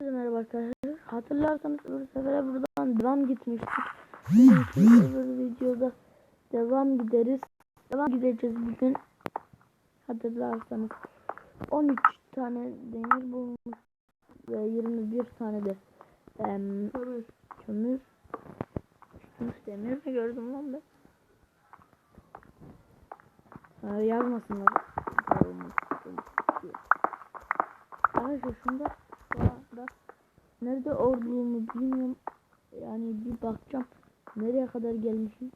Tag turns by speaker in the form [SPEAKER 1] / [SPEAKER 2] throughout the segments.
[SPEAKER 1] Merhaba arkadaşlar. Hatırlarsanız öbür sefere buradan devam gitmiştik. Bugünkü öbür videoda devam gideriz. Devam gideceğiz bugün. Hatırlarsanız 13 tane demir bulmuş ve 21 tane de em,
[SPEAKER 2] Kömür.
[SPEAKER 1] kömür. Demir mi gördüm lan ben? Ha, yazmasınlar. Arkadaşlar şunda da nerede olduğumu bilmiyorum. Yani bir bakacağım. Nereye kadar gelmişim.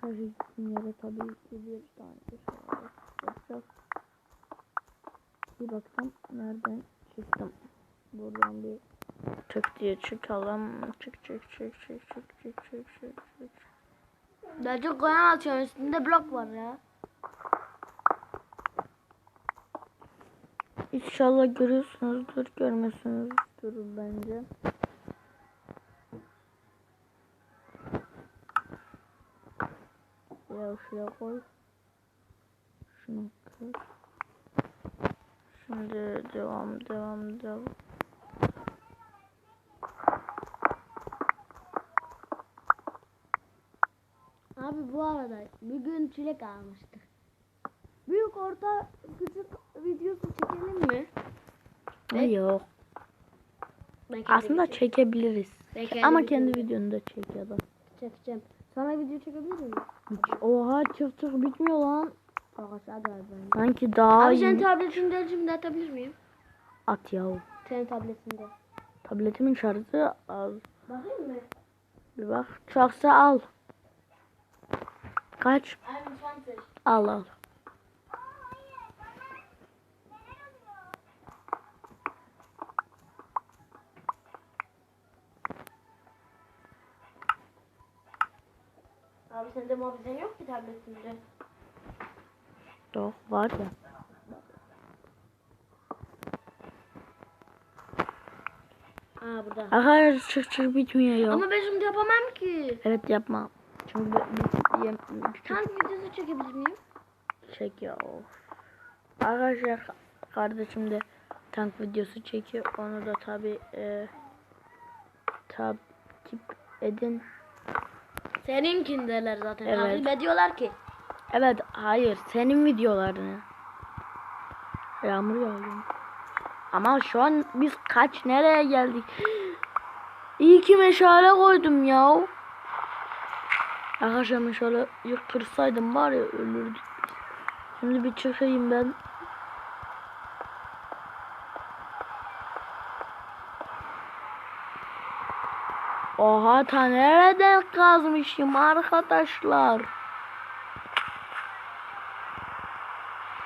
[SPEAKER 1] Her şey yere tabii bir tane şey yapacağız. Bir baksam nereden çıktım. Buradan bir tık diye çıkalım. Çık çık çık çık çık çık çık çık çık.
[SPEAKER 2] Bence koyan atıyorum üstünde blok var ya.
[SPEAKER 1] İnşallah görüyorsunuzdur, görmüyorsunuzdur bence. Ya şuraya koy. Şunu kır. Şimdi devam, devam, devam.
[SPEAKER 2] Abi bu arada bir gün çilek almıştık. Büyük orta küçük videosu çekelim mi?
[SPEAKER 1] Ne yok.
[SPEAKER 2] Ben kendi
[SPEAKER 1] Aslında
[SPEAKER 2] video-
[SPEAKER 1] çekebiliriz.
[SPEAKER 2] Ben kendi
[SPEAKER 1] Ama
[SPEAKER 2] videomu
[SPEAKER 1] kendi videonu da çek ya da.
[SPEAKER 2] çekeceğim. Sana video çekebilir miyim?
[SPEAKER 1] Hiç- Oha çık çık bitmiyor lan. Sanki daha
[SPEAKER 2] Abi
[SPEAKER 1] iyi.
[SPEAKER 2] sen tabletinde şimdi atabilir miyim?
[SPEAKER 1] At yahu.
[SPEAKER 2] Senin tabletinde.
[SPEAKER 1] Tabletimin şarjı az.
[SPEAKER 2] Bakayım mı?
[SPEAKER 1] Bir bak. Çoksa al. Kaç?
[SPEAKER 2] Abi.
[SPEAKER 1] Al al.
[SPEAKER 2] Abi sende mobizen yok ki tabletinde.
[SPEAKER 1] Yok var ya.
[SPEAKER 2] Aa burada.
[SPEAKER 1] Arkadaşlar çık çık bitmiyor ya.
[SPEAKER 2] Ama ben şimdi yapamam ki.
[SPEAKER 1] Evet yapma. Çünkü bir, yem- küçük
[SPEAKER 2] Tank videosu çekebilir miyim?
[SPEAKER 1] çek ya. Of. Arkadaşlar kardeşim de tank videosu çekiyor. Onu da tabi e, takip edin.
[SPEAKER 2] Seninkindeler zaten.
[SPEAKER 1] Evet.
[SPEAKER 2] Takip ediyorlar ki.
[SPEAKER 1] Evet hayır senin videolarını. Yağmur yağıyor. Ama şu an biz kaç nereye geldik? İyi ki meşale koydum ya. Arkadaşlar meşale yıktırsaydım var ya ölürdük. Şimdi bir çıkayım ben. Oha ta nereden kazmışım arkadaşlar.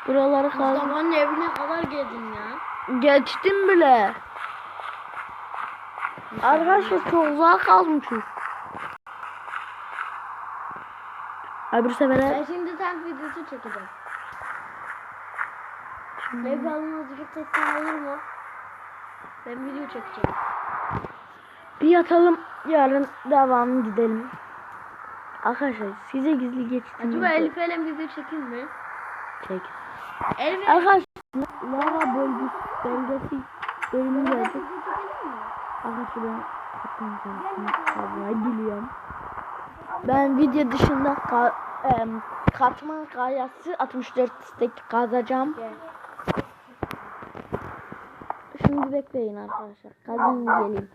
[SPEAKER 1] Buraları kaz.
[SPEAKER 2] Mustafa'nın evine kadar geldin ya.
[SPEAKER 1] Geçtim bile. Arkadaşlar çok uzağa kalmışız. Öbür
[SPEAKER 2] Ben
[SPEAKER 1] sefere
[SPEAKER 2] şimdi tank videosu çekeceğim. Ne kalın azıcık sesten olur mu? Ben video çekeceğim.
[SPEAKER 1] bir yatalım. Yarın devam gidelim. Arkadaşlar size gizli geçtim.
[SPEAKER 2] Acaba Elif Elem video çekeyim mi?
[SPEAKER 1] Çek.
[SPEAKER 2] Elif
[SPEAKER 1] Arkadaşlar lava bölgesi bölgesi bölümü gelecek. Arkadaşlar ben katman biliyorum. Ben video dışında ka em, katman kayası 64 istek kazacağım.
[SPEAKER 2] Gel.
[SPEAKER 1] Şimdi bekleyin arkadaşlar. Kazayım geleyim.